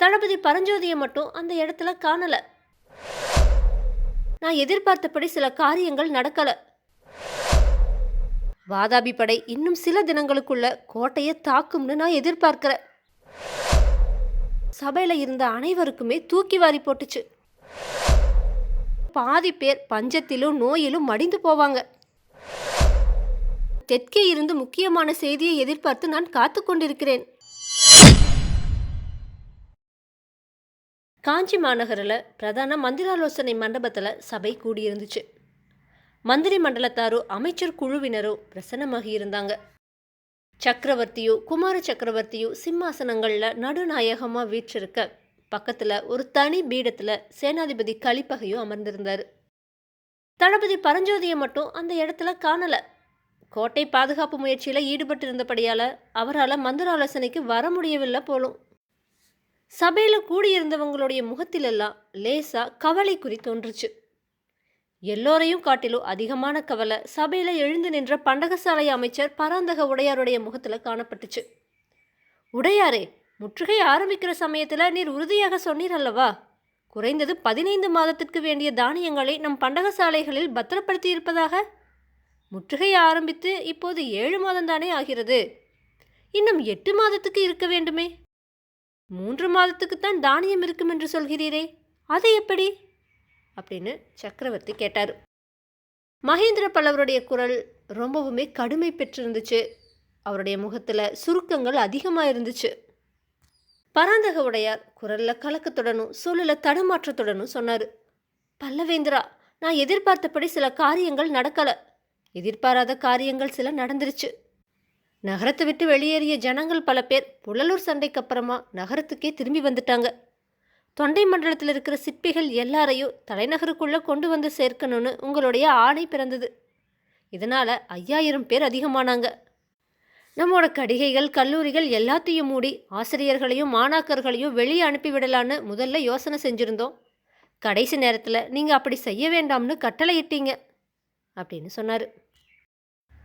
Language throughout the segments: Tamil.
தளபதி பரஞ்சோதியை மட்டும் அந்த இடத்துல காணல. நான் எதிர்பார்த்தபடி சில காரியங்கள் நடக்கல. வாதாபி படை இன்னும் சில தினங்களுக்குள்ள கோட்டையை தாக்கும்னு நான் எதிர்பார்க்கிறேன் சபையில இருந்த அனைவருக்குமே தூக்கி வாரி போட்டுச்சு. பாதி பேர் பஞ்சத்திலும் நோயிலும் மடிந்து போவாங்க. தெற்கே இருந்து முக்கியமான செய்தியை எதிர்பார்த்து நான் காத்து கொண்டிருக்கிறேன். காஞ்சி மாநகரில் பிரதான மந்திராலோசனை மண்டபத்தில் சபை கூடியிருந்துச்சு. மந்திரி மண்டலத்தாரோ அமைச்சர் குழுவினரோ பிரசன்னமாகி இருந்தாங்க. சக்கரவர்த்தியோ குமார சக்கரவர்த்தியோ சிம்மாசனங்களில் நடுநாயகமாக வீற்றிருக்க பக்கத்தில் ஒரு தனி பீடத்தில் சேனாதிபதி கலிப்பகையோ அமர்ந்திருந்தார். தளபதி பரஞ்சோதியை மட்டும் அந்த இடத்துல காணலை. கோட்டை பாதுகாப்பு முயற்சியில் ஈடுபட்டிருந்தபடியால் அவரால் மந்திராலோசனைக்கு வர முடியவில்லை போலும். சபையில் கூடியிருந்தவங்களுடைய முகத்திலெல்லாம் லேசா கவலை குறி தோன்றுச்சு. எல்லோரையும் காட்டிலும் அதிகமான கவலை சபையில் எழுந்து நின்ற பண்டகசாலை அமைச்சர் பராந்தக உடையாருடைய முகத்தில் காணப்பட்டுச்சு. உடையாரே முற்றுகை ஆரம்பிக்கிற சமயத்தில் நீர் உறுதியாக சொன்னீர் அல்லவா? குறைந்தது பதினைந்து மாதத்திற்கு வேண்டிய தானியங்களை நம் பண்டகசாலைகளில் பத்திரப்படுத்தி இருப்பதாக முற்றுகை ஆரம்பித்து இப்போது ஏழு மாதம்தானே ஆகிறது. இன்னும் எட்டு மாதத்துக்கு இருக்க வேண்டுமே. மூன்று மாதத்துக்குத்தான் தானியம் இருக்கும் என்று சொல்கிறீரே அது எப்படி? அப்படின்னு சக்கரவர்த்தி கேட்டார். மகேந்திர பல்லவருடைய குரல் ரொம்பவுமே கடுமை பெற்றிருந்துச்சு. அவருடைய முகத்தில் சுருக்கங்கள் அதிகமாக இருந்துச்சு பராந்தக உடையார் குரலில் கலக்கத்துடனும் சூழலில் தடுமாற்றத்துடனும் சொன்னார். பல்லவேந்திரா நான் எதிர்பார்த்தபடி சில காரியங்கள் நடக்கலை. எதிர்பாராத காரியங்கள் சில நடந்துருச்சு. நகரத்தை விட்டு வெளியேறிய ஜனங்கள் பல பேர் புழலூர் சண்டைக்கு அப்புறமா நகரத்துக்கே திரும்பி வந்துட்டாங்க. தொண்டை மண்டலத்தில் இருக்கிற சிற்பிகள் எல்லாரையும் தலைநகருக்குள்ளே கொண்டு வந்து சேர்க்கணும்னு உங்களுடைய ஆணை பிறந்தது. இதனால் ஐயாயிரம் பேர் அதிகமானாங்க. நம்மோட கடிகைகள் கல்லூரிகள் எல்லாத்தையும் மூடி ஆசிரியர்களையும் மாணாக்கர்களையும் வெளியே அனுப்பிவிடலான்னு முதல்ல யோசனை செஞ்சுருந்தோம். கடைசி நேரத்தில் நீங்கள் அப்படி செய்ய வேண்டாம்னு கட்டளையிட்டீங்க அப்படின்னு சொன்னார்.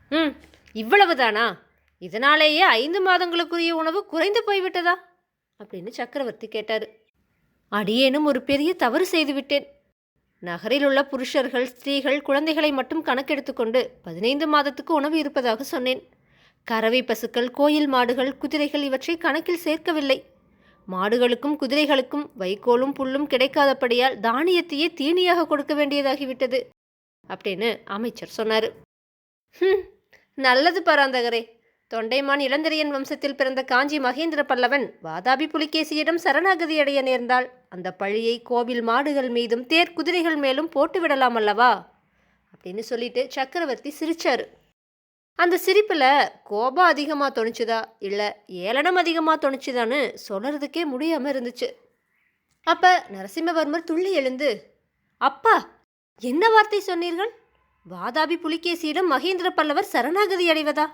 ம் இவ்வளவுதானா? இதனாலேயே ஐந்து மாதங்களுக்குரிய உணவு குறைந்து போய்விட்டதா? அப்படின்னு சக்கரவர்த்தி கேட்டார். அடியேனும் ஒரு பெரிய தவறு செய்துவிட்டேன். நகரில் உள்ள புருஷர்கள் ஸ்திரீகள் குழந்தைகளை மட்டும் கணக்கெடுத்துக்கொண்டு பதினைந்து மாதத்துக்கு உணவு இருப்பதாக சொன்னேன். கறவை பசுக்கள் கோயில் மாடுகள் குதிரைகள் இவற்றை கணக்கில் சேர்க்கவில்லை. மாடுகளுக்கும் குதிரைகளுக்கும் வைக்கோலும் புல்லும் கிடைக்காதபடியால் தானியத்தையே தீனியாக கொடுக்க வேண்டியதாகிவிட்டது அப்படின்னு அமைச்சர் சொன்னார். நல்லது பராந்தகரே. தொண்டைமான் இளந்திரையன் வம்சத்தில் பிறந்த காஞ்சி மகேந்திர பல்லவன் வாதாபி புலிகேசியிடம் சரணாகதி அடைய நேர்ந்தால் அந்த பழியை கோவில் மாடுகள் மீதும் தேர் குதிரைகள் மேலும் போட்டு விடலாம் அல்லவா? அப்படின்னு சொல்லிட்டு சக்கரவர்த்தி சிரிச்சார். அந்த சிரிப்பில் கோபம் அதிகமாக தோணுச்சுதா இல்லை ஏளனம் அதிகமாக தோணுச்சுதான்னு சொல்கிறதுக்கே முடியாமல் இருந்துச்சு. அப்போ நரசிம்மவர்மர் துள்ளி எழுந்து அப்பா என்ன வார்த்தை சொன்னீர்கள்? வாதாபி புலிகேசியிடம் மகேந்திர பல்லவர் சரணாகதி அடைவதா?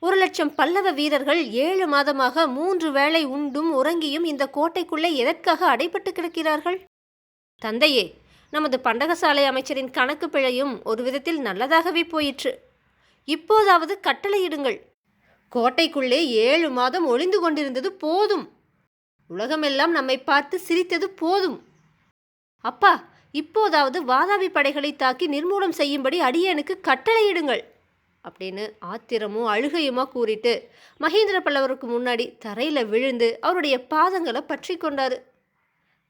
ஒரு லட்சம் பல்லவ வீரர்கள் ஏழு மாதமாக மூன்று வேளை உண்டும் உறங்கியும் இந்த கோட்டைக்குள்ளே எதற்காக அடைபட்டு கிடக்கிறார்கள்? தந்தையே நமது பண்டகசாலை அமைச்சரின் கணக்கு பிழையும் ஒரு விதத்தில் நல்லதாகவே போயிற்று. இப்போதாவது கட்டளையிடுங்கள். கோட்டைக்குள்ளே ஏழு மாதம் ஒளிந்து கொண்டிருந்தது போதும். உலகமெல்லாம் நம்மை பார்த்து சிரித்தது போதும். அப்பா இப்போதாவது வாதாபி படைகளை தாக்கி நிர்மூலம் செய்யும்படி அடியனுக்கு கட்டளையிடுங்கள். அப்படின்னு ஆத்திரமும் அழுகையுமா கூறிட்டு மகேந்திர பல்லவருக்கு முன்னாடி தரையில் விழுந்து அவருடைய பாதங்களை பற்றி கொண்டாரு.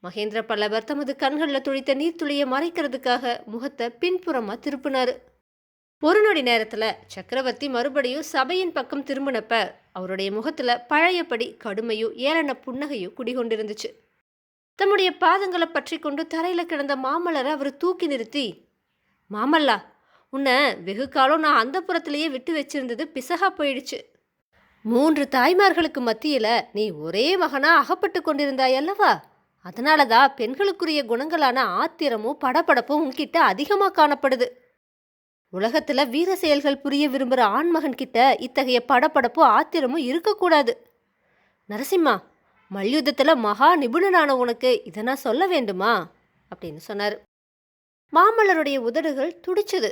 மகேந்திர பல்லவர் தமது கண்களில் துளித்த நீர்த்துளியை மறைக்கிறதுக்காக முகத்தை பின்புறமாக திருப்பினாரு. ஒரு நொடி நேரத்தில் சக்கரவர்த்தி மறுபடியும் சபையின் பக்கம் திரும்பினப்ப அவருடைய முகத்தில் பழையபடி கடுமையும் ஏளன புன்னகையும் குடிகொண்டிருந்துச்சு. தம்முடைய பாதங்களை பற்றி கொண்டு தரையில் கிடந்த மாமல்லரை அவர் தூக்கி நிறுத்தி மாமல்லா உன்னை வெகு காலம் நான் அந்த புறத்திலேயே விட்டு வச்சிருந்தது பிசகா போயிடுச்சு. மூன்று தாய்மார்களுக்கு மத்தியில் நீ ஒரே மகனாக அகப்பட்டு கொண்டிருந்தாய் அல்லவா? அதனால தான் பெண்களுக்குரிய குணங்களான ஆத்திரமும் படபடப்பும் உன்கிட்ட அதிகமாக காணப்படுது. உலகத்தில் வீர செயல்கள் புரிய விரும்புகிற ஆண்மகன் கிட்ட இத்தகைய படபடப்பும் ஆத்திரமும் இருக்கக்கூடாது. நரசிம்மா மல்யுத்தத்தில் மகா நிபுணனான உனக்கு இதை நான் சொல்ல வேண்டுமா? அப்படின்னு சொன்னார். மாமல்லருடைய உதடுகள் துடிச்சது.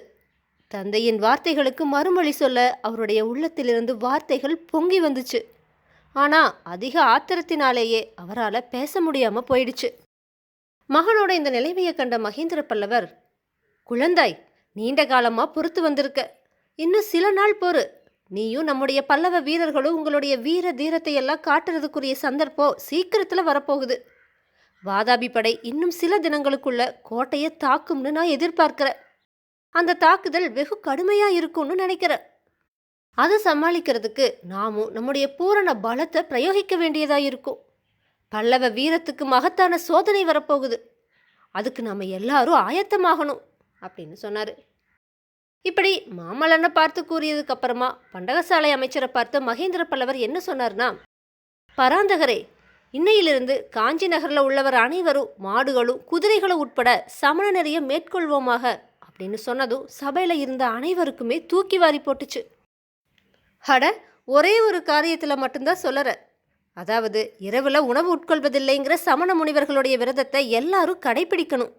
தந்தையின் வார்த்தைகளுக்கு மறுமொழி சொல்ல அவருடைய உள்ளத்திலிருந்து வார்த்தைகள் பொங்கி வந்துச்சு. ஆனால் அதிக ஆத்திரத்தினாலேயே அவரால் பேச முடியாமல் போயிடுச்சு. மகனோட இந்த நிலைமையை கண்ட மகேந்திர பல்லவர் குழந்தாய் நீண்ட காலமாக பொறுத்து வந்திருக்க. இன்னும் சில நாள் பொறு நீயும் நம்முடைய பல்லவ வீரர்களும் உங்களுடைய வீர தீரத்தை எல்லாம் காட்டுறதுக்குரிய சந்தர்ப்பம் சீக்கிரத்தில் வரப்போகுது. வாதாபி படை இன்னும் சில தினங்களுக்குள்ள கோட்டையை தாக்கும்னு நான் எதிர்பார்க்கிறேன். அந்த தாக்குதல் வெகு கடுமையா இருக்கும்னு நினைக்கிறேன். அதை சமாளிக்கிறதுக்கு நாமும் நம்முடைய பூரண பலத்தை பிரயோகிக்க வேண்டியதா இருக்கும். பல்லவ வீரத்துக்கு மகத்தான சோதனை வரப்போகுது. அதுக்கு நாம எல்லாரும் ஆயத்தமாகணும் அப்படின்னு சொன்னாரு. இப்படி மாமல்லனை பார்த்து கூறியதுக்கு அப்புறமா பண்டகசாலை அமைச்சரை பார்த்து மகேந்திர பல்லவர் என்ன சொன்னார்னா பராந்தகரே இன்னையிலிருந்து காஞ்சி நகரில் உள்ளவர் அனைவரும் மாடுகளும் குதிரைகளும் உட்பட சமண நிறைய மேற்கொள்வோமாக. அப்படின்னு சொன்னதும் சபையில் இருந்த அனைவருக்குமே தூக்கி வாரி போட்டுச்சு. அட ஒரே ஒரு காரியத்தில் மட்டும்தான் சொல்லற. அதாவது இரவில் உணவு உட்கொள்வதில்லைங்கிற சமண முனிவர்களுடைய விரதத்தை எல்லாரும் கடைபிடிக்கணும்.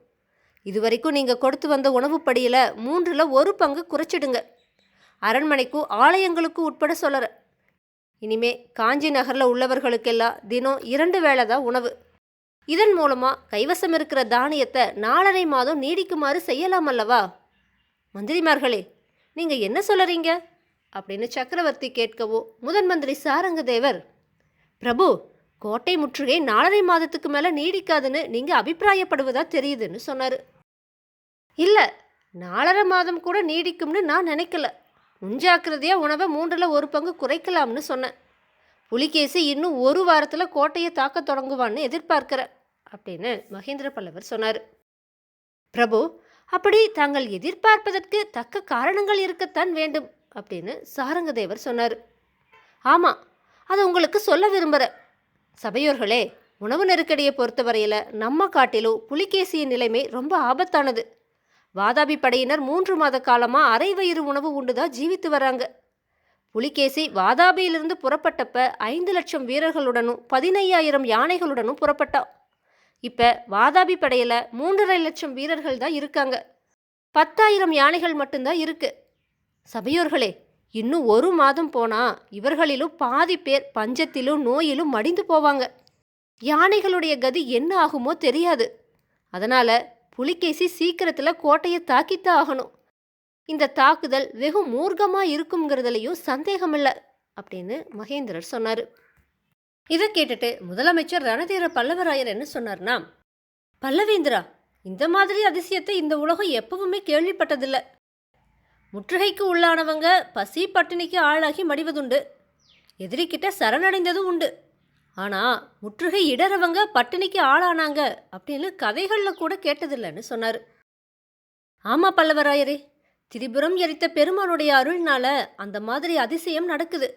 இதுவரைக்கும் நீங்கள் கொடுத்து வந்த உணவுப்படியில் மூன்றில் ஒரு பங்கு குறைச்சிடுங்க. அரண்மனைக்கும் ஆலயங்களுக்கும் உட்பட சொல்லற. இனிமே காஞ்சி நகரில் உள்ளவர்களுக்கெல்லாம் தினம் இரண்டு வேளை தான் உணவு. இதன் மூலமாக கைவசம் இருக்கிற தானியத்தை நாலரை மாதம் நீடிக்குமாறு செய்யலாம் அல்லவா? மந்திரிமார்களே நீங்கள் என்ன சொல்லுறீங்க அப்படின்னு சக்கரவர்த்தி கேட்கவோ முதன் மந்திரி சாரங்கதேவர் பிரபு கோட்டை முற்றுகை நாலரை மாதத்துக்கு மேலே நீடிக்காதுன்னு நீங்கள் அபிப்பிராயப்படுவதா தெரியுதுன்னு சொன்னார். இல்லை நாலரை மாதம் கூட நீடிக்கும்னு நான் நினைக்கல. முன்ஜாக்கிரதையாக உணவை மூன்றில் ஒரு பங்கு குறைக்கலாம்னு சொன்னேன். புலிகேசி இன்னும் ஒரு வாரத்தில் கோட்டையை தாக்க தொடங்குவான்னு எதிர்பார்க்கிறார் அப்படின்னு மகேந்திர பல்லவர் சொன்னார். பிரபு அப்படி தாங்கள் எதிர்பார்ப்பதற்கு தக்க காரணங்கள் இருக்கத்தான் வேண்டும் அப்படின்னு சாரங்கதேவர் சொன்னார். ஆமாம் அதை உங்களுக்கு சொல்ல விரும்புகிறேன் சபையோர்களே உணவு நெருக்கடியை பொறுத்தவரையில் நம்ம காட்டிலும் புலிகேசியின் நிலைமை ரொம்ப ஆபத்தானது. வாதாபி படையினர் மூன்று மாத காலமாக அரை வயிறு உணவு உண்டுதான் ஜீவித்து வராங்க புலிகேசி வாதாபியிலிருந்து புறப்பட்டப்ப ஐந்து லட்சம் வீரர்களுடனும் பதினையாயிரம் யானைகளுடனும் புறப்பட்டான். இப்போ வாதாபி படையில் மூன்றரை லட்சம் வீரர்கள் தான் இருக்காங்க. பத்தாயிரம் யானைகள் மட்டும்தான் இருக்கு. சபையோர்களே இன்னும் ஒரு மாதம் போனா இவர்களிலும் பாதி பேர் பஞ்சத்திலும் நோயிலும் மடிந்து போவாங்க. யானைகளுடைய கதி என்ன ஆகுமோ தெரியாது. அதனால புலிகேசி சீக்கிரத்தில் கோட்டையை தாக்கித்தான் ஆகணும். இந்த தாக்குதல் வெகு மூர்க்கமாக இருக்குங்கிறதுலையும் சந்தேகமில்லை அப்படின்னு மகேந்திரர் சொன்னார். இதை கேட்டுட்டு முதலமைச்சர் ரணதீர பல்லவராயர் என்ன சொன்னார்னா பல்லவேந்திரா இந்த மாதிரி அதிசயத்தை இந்த உலகம் எப்பவுமே கேள்விப்பட்டதில்லை. முற்றுகைக்கு உள்ளானவங்க பசி பட்டினிக்கு ஆளாகி மடிவதுண்டு. எதிரிக்கிட்ட சரணடைந்ததும் உண்டு. ஆனால் முற்றுகை இடறவங்க பட்டினிக்கு ஆளானாங்க அப்படின்னு கதைகளில் கூட கேட்டதில்லைன்னு சொன்னார். ஆமாம் பல்லவராயரே திரிபுரம் எரித்த பெருமானுடைய அருள்னால அந்த மாதிரி அதிசயம் நடக்குது.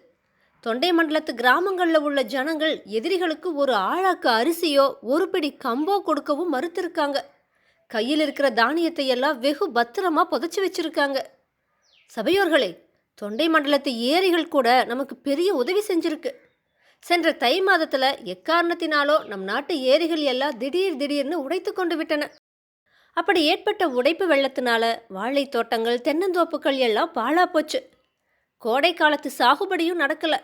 தொண்டை மண்டலத்து கிராமங்களில் உள்ள ஜனங்கள் எதிரிகளுக்கு ஒரு ஆழாக்கு அரிசியோ ஒரு பிடி கம்போ கொடுக்கவும் மறுத்திருக்காங்க. கையில் இருக்கிற தானியத்தை எல்லாம் வெகு பத்திரமா புதைச்சி வச்சிருக்காங்க. சபையோர்களே தொண்டை மண்டலத்து ஏரிகள் கூட நமக்கு பெரிய உதவி செஞ்சிருக்கு. சென்ற தை மாதத்தில் எக்காரணத்தினாலோ நம் நாட்டு ஏரிகள் எல்லாம் திடீர் திடீர்னு உடைத்து கொண்டு விட்டன. அப்படி ஏற்பட்ட உடைப்பு வெள்ளத்தினால வாழை தோட்டங்கள் தென்னந்தோப்புகள் எல்லாம் பாழா போச்சு. கோடை காலத்து சாகுபடியும் நடக்கல.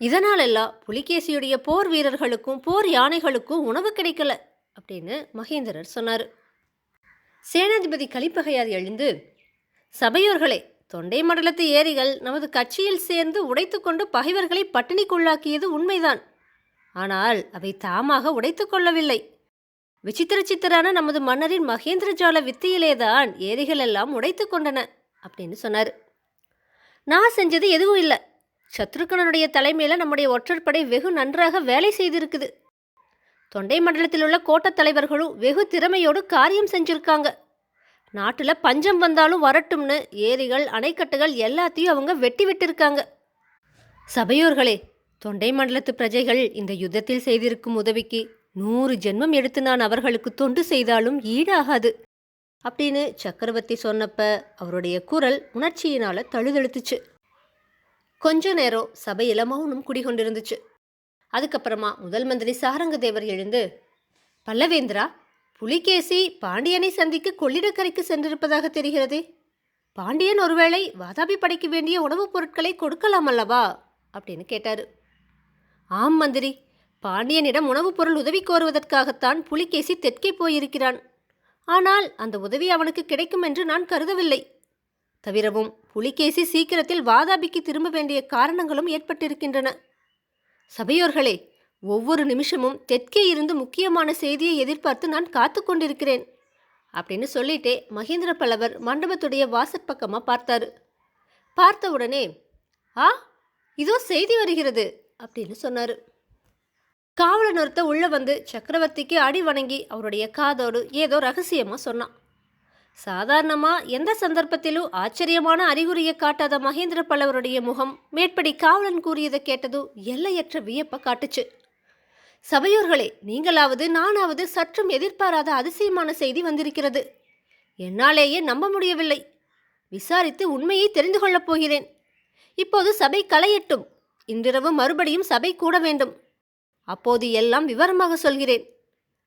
இதனாலெல்லாம் புலிகேசியுடைய போர் வீரர்களுக்கும் போர் யானைகளுக்கும் உணவு கிடைக்கல அப்படின்னு மகேந்திரர் சொன்னார். சேனாதிபதி கலிப்பகையார் எழுந்து சபையோர்களே தொண்டை மண்டலத்து ஏரிகள் நமது கட்சியில் சேர்ந்து உடைத்துக்கொண்டு பகைவர்களை பட்டினிக்குள்ளாக்கியது உண்மைதான். ஆனால் அவை தாமாக உடைத்துக்கொள்ளவில்லை விசித்திர சித்திரான நமது மன்னரின் மகேந்திரஜால வித்தையிலேதான் ஏரிகள் எல்லாம் உடைத்து கொண்டன அப்படின்னு சொன்னார். நான் செஞ்சது எதுவும் இல்லை. சத்ருகனனுடைய தலைமையில் நம்முடைய ஒற்றற்படை வெகு நன்றாக வேலை செய்திருக்குது. தொண்டை மண்டலத்தில் உள்ள கோட்டத் தலைவர்களும் வெகு திறமையோடு காரியம் செஞ்சுருக்காங்க. நாட்டில் பஞ்சம் வந்தாலும் வரட்டும்னு ஏரிகள் அணைக்கட்டுகள் எல்லாத்தையும் அவங்க வெட்டி விட்டிருக்காங்க. சபையோர்களே தொண்டை மண்டலத்து பிரஜைகள் இந்த யுத்தத்தில் செய்திருக்கும் உதவிக்கு நூறு ஜென்மம் எடுத்து நான் அவர்களுக்கு தொண்டு செய்தாலும் ஈடாகாது. அப்படின்னு சக்கரவர்த்தி சொன்னப்ப அவருடைய குரல் உணர்ச்சியினால தழுதழுத்துச்சு. கொஞ்ச நேரம் சபையில் மௌனம் குடிகொண்டிருந்துச்சு. அதுக்கப்புறமா முதல் மந்திரி சாரங்கதேவர் எழுந்து பல்லவேந்திரா புலிகேசி பாண்டியனை சந்திக்க கொள்ளிடக்கரைக்கு சென்றிருப்பதாக தெரிகிறதே. பாண்டியன் ஒருவேளை வாதாபி படைக்க வேண்டிய உணவுப் பொருட்களை கொடுக்கலாம் அல்லவா? அப்படின்னு கேட்டாரு. ஆம் மந்திரி பாண்டியனிடம் உணவுப் பொருள் உதவி கோருவதற்காகத்தான் புலிகேசி தெற்கே போயிருக்கிறான். ஆனால் அந்த உதவி அவனுக்கு கிடைக்கும் என்று நான் கருதவில்லை. தவிரவும் புலிகேசி சீக்கிரத்தில் வாதாபிக்கு திரும்ப வேண்டிய காரணங்களும் ஏற்பட்டிருக்கின்றன. சபையோர்களே ஒவ்வொரு நிமிஷமும் தெற்கே இருந்து முக்கியமான செய்தியை எதிர்பார்த்து நான் காத்து கொண்டிருக்கிறேன். அப்படின்னு சொல்லிட்டே மகேந்திர பல்லவர் மண்டபத்துடைய வாசற்பக்கமாக பார்த்தாரு. பார்த்த உடனே ஆ இதோ செய்தி வருகிறது அப்படின்னு சொன்னார். காவலன் ஒருத்த உள்ளே வந்து சக்கரவர்த்திக்கு அடி வணங்கி அவருடைய காதோடு ஏதோ ரகசியமாக சொன்னான். சாதாரணமாக எந்த சந்தர்ப்பத்திலும் ஆச்சரியமான அறிகுறியை காட்டாத மகேந்திர பல்லவருடைய முகம் மேற்படி காவலன் கூறியதை கேட்டதும் எல்லையற்ற வியப்பை காட்டுச்சு. சபையோர்களே நீங்களாவது நானாவது சற்றும் எதிர்பாராத அதிசயமான செய்தி வந்திருக்கிறது. என்னாலேயே நம்ப முடியவில்லை. விசாரித்து உண்மையை தெரிந்து கொள்ளப் போகிறேன். இப்போது சபை கலையட்டும் இன்றிரவு மறுபடியும் சபை கூட வேண்டும். அப்போது எல்லாம் விவரமாக சொல்கிறேன்.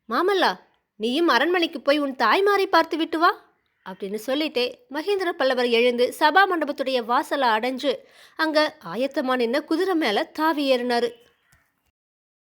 மாமல்லா நீயும் அரண்மனைக்கு போய் உன் தாய்மாரை பார்த்து விட்டு வா அப்படின்னு சொல்லிட்டே மகேந்திர பல்லவர் எழுந்து சபா மண்டபத்துடைய வாசலை அடைஞ்சு அங்க ஆயத்தமா நின்ன குதிரை மேல தாவி ஏறினாரு.